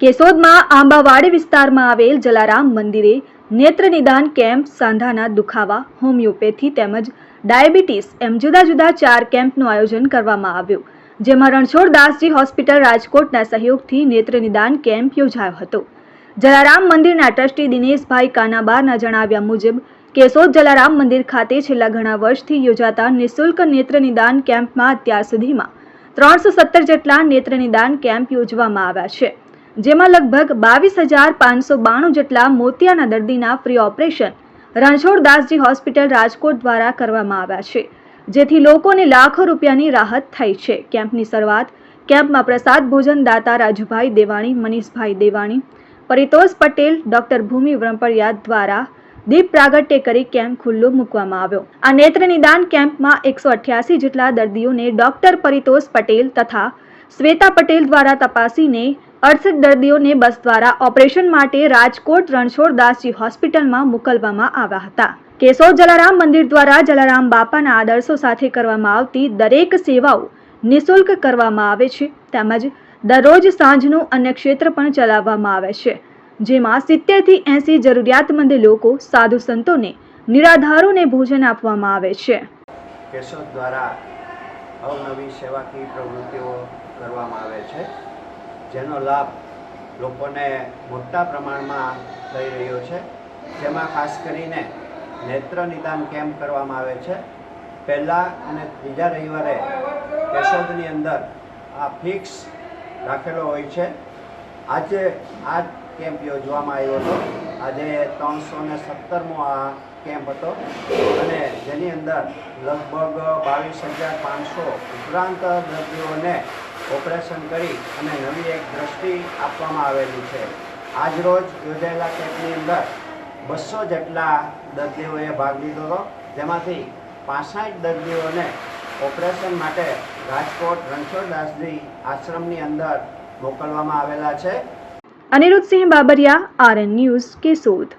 કેશોદમાં આંબાવાડી વિસ્તારમાં આવેલ જલારામ મંદિરે નેત્ર નિદાન કેમ્પ સાંધાના દુખાવા, હોમિયોપેથી તેમજ ડાયાબિટીસ એમ જુદા જુદા ચાર કેમ્પનું આયોજન કરવામાં આવ્યું, જેમાં રણછોડદાસજી હોસ્પિટલ રાજકોટના સહયોગથી નેત્ર નિદાન કેમ્પ યોજાયો હતો. જલારામ મંદિરના ટ્રસ્ટી દિનેશભાઈ કાનાબારના જણાવ્યા મુજબ, કેશોદ જલારામ મંદિર ખાતે છેલ્લા ઘણા વર્ષથી યોજાતા નિઃશુલ્ક નેત્ર નિદાન કેમ્પમાં અત્યાર સુધીમાં ત્રણસો સત્તર જેટલા નેત્ર નિદાન કેમ્પ યોજવામાં આવ્યા છે. જેમાં લગભગ બાવીસ હજાર પાંચસો બાણું જેટલા મોતિયાના દર્દીના free operation Ranchhoddasji hospital Rajkot દ્વારા કરવામાં આવ્યા છે. જેથી લોકોને લાખો રૂપિયાની રાહત થઈ છે. કેમ્પની શરૂઆત કેમ્પમાં પ્રસાદ ભોજન દાતા રાજુભાઈ દેવાણી, મનીષભાઈ દેવાણી, પરિતોષ પટેલ, ડોક્ટર ભૂમિ વ્રંપડિયા દ્વારા દીપ પ્રાગટ્ય કરી કેમ્પ ખુલ્લો મૂકવામાં આવ્યો. આ નેત્ર નિદાન કેમ્પમાં એકસો અઠ્યાસી જેટલા દર્દીઓને ડોક્ટર પરિતોષ પટેલ તથા શ્વેતા પટેલ દ્વારા તપાસીને અડસઠ દર્દીઓને બસ દ્વારા ઓપરેશન માટે રાજકોટ રણછોડદાસજી હોસ્પિટલમાં મોકલવામાં આવ્યા હતા. કેશોદ જલારામ મંદિર દ્વારા જલારામ બાપાના આદર્શો સાથે કરવામાં આવતી દરેક સેવાઓ નિઃશુલ્ક કરવામાં આવે છે. તેમજ દરરોજ સાંજનું અન્ય ક્ષેત્ર પણ ચલાવવામાં આવે છે. જેમાં સિત્તેરથી એંસી જરૂરિયાતમંદ લોકો સાધુ સંતોને, નિરાધારોને ભોજન આપવામાં આવે છે. કેશોદ દ્વારા અવનવી સેવાકીય પ્રવૃત્તિઓ કરવામાં આવે છે, જેનો લાભ લોકોને મોટા પ્રમાણમાં થઈ રહ્યો છે. જેમાં ખાસ કરીને નેત્ર નિદાન કેમ્પ કરવામાં આવે છે. પહેલાં અને બીજા રવિવારે કેશોદની અંદર આ ફિક્સ રાખેલો હોય છે. આજે આ કેમ્પ યોજવામાં આવ્યો હતો. આજે ત્રણસો ને સત્તરમો આ કેમ્પ હતો અને જેની અંદર લગભગ બાવીસ હજાર પાંચસો ઉપરાંત દર્દીઓને ઓપરેશન કરી અને નવી એક દ્રષ્ટિ આપવામાં આવેલી છે. આજરોજ યોજાયેલા કેમ્પની અંદર બસો જેટલા દર્દીઓએ ભાગ લીધો હતો. જેમાંથી પાસઠ દર્દીઓને ઓપરેશન માટે રાજકોટ રણછોડદાસજી આશ્રમની અંદર મોકલવામાં આવેલા છે. Anirudhsinh Babariya RN news Keshod.